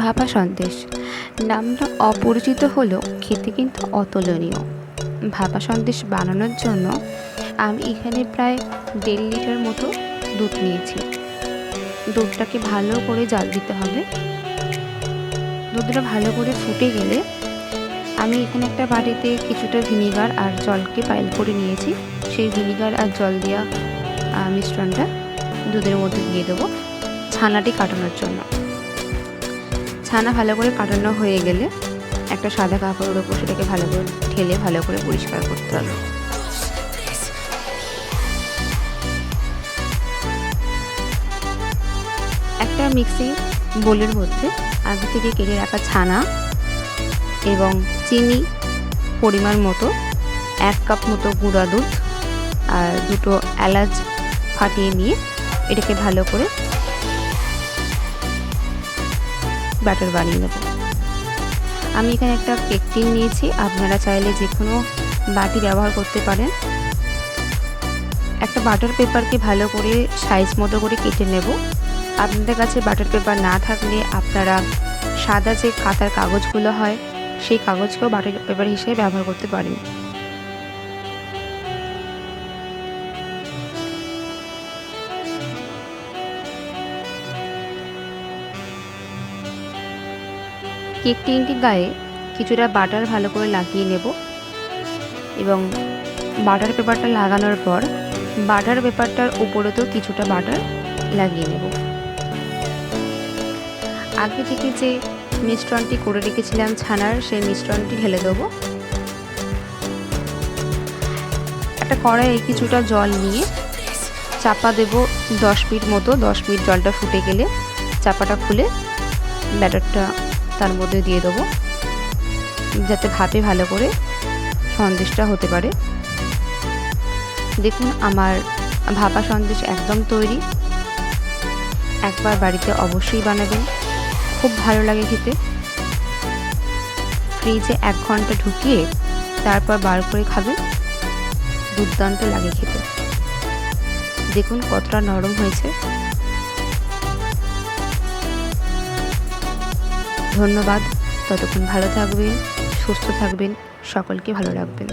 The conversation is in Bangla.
ভাপা সন্দেশ। নামটা অপরিচিত হলেও খেতে কিন্তু অতুলনীয়। ভাপা সন্দেশ বানানোর জন্য আমি এখানে প্রায় দেড় লিটার মতো দুধ নিয়েছি। দুধটাকে ভালো করে জাল দিতে হবে। দুধটা ভালো করে ফুটে গেলে আমি এখানে একটা বাড়িতে কিছুটা ভিনিগার আর জলকে পাইল করে নিয়েছি। সেই ভিনিগার আর জল দেওয়া মিশ্রণটা দুধের মধ্যে দিয়ে দেবো। ছানাটি কাটানোর জন্য। ছানা ভালো করে কাটানো হয়ে গেলে একটা সাদা কাপড়ের ওপর সেটাকে ভালো করে ঠেলে ভালো করে পরিষ্কার করতে হবে। একটা মিক্সিং বোলের মধ্যে আগে থেকে কেটে রাখা ছানা এবং চিনি পরিমাণ মতো, এক কাপ মতো গুঁড়া দুধ আর দুটো এলাচ ফাটিয়ে নিয়ে এটাকে ভালো করে ব্যাটার বানিয়ে নেব। আমি এখানে একটা কেক টিন নিয়েছি। আপনারা চাইলে যে কোনো বাটি ব্যবহার করতে পারেন। একটা বাটার পেপারকে ভালো করে সাইজ মতো করে কেটে নেব। আপনাদের কাছে বাটার পেপার না থাকলে আপনারা সাদা যে খাতার কাগজগুলো হয়, সেই কাগজকেও বাটার পেপার হিসেবে ব্যবহার করতে পারেন। কেক টিনটির গায়ে কিছুটা বাটার ভালো করে লাগিয়ে নেব এবং বাটার পেপারটা লাগানোর পর বাটার পেপারটার উপরেতেও কিছুটা বাটার লাগিয়ে নেব। আগে থেকে যে মিশ্রণটি করে রেখেছিলাম ছানার, সেই মিশ্রণটি ঢেলে দেবো। একটা কড়াইয়ে কিছুটা জল নিয়ে চাপা দেব দশ মিনিট মতো। দশ মিনিট জলটা ফুটে গেলে চাপাটা খুলে ব্যাটারটা তার মধ্যে দিয়ে দেবো। যাতে ভাপে ভালো করে সন্দেশটা হতে পারে। দেখুন, আমার ভাপা সন্দেশ একদম তৈরি। একবার বাড়িতে অবশ্যই বানাবেন। খুব ভালো লাগে খেতে। ফ্রিজে এক ঘণ্টা ঢুকিয়ে তারপর বার করে খাবেন। দুর্দান্ত লাগে খেতে। দেখুন, কতটা নরম হয়েছে। ধন্যবাদ। ততক্ষণ ভালো থাকবেন সুস্থ থাকবেন সকলকে ভালো রাখবেন।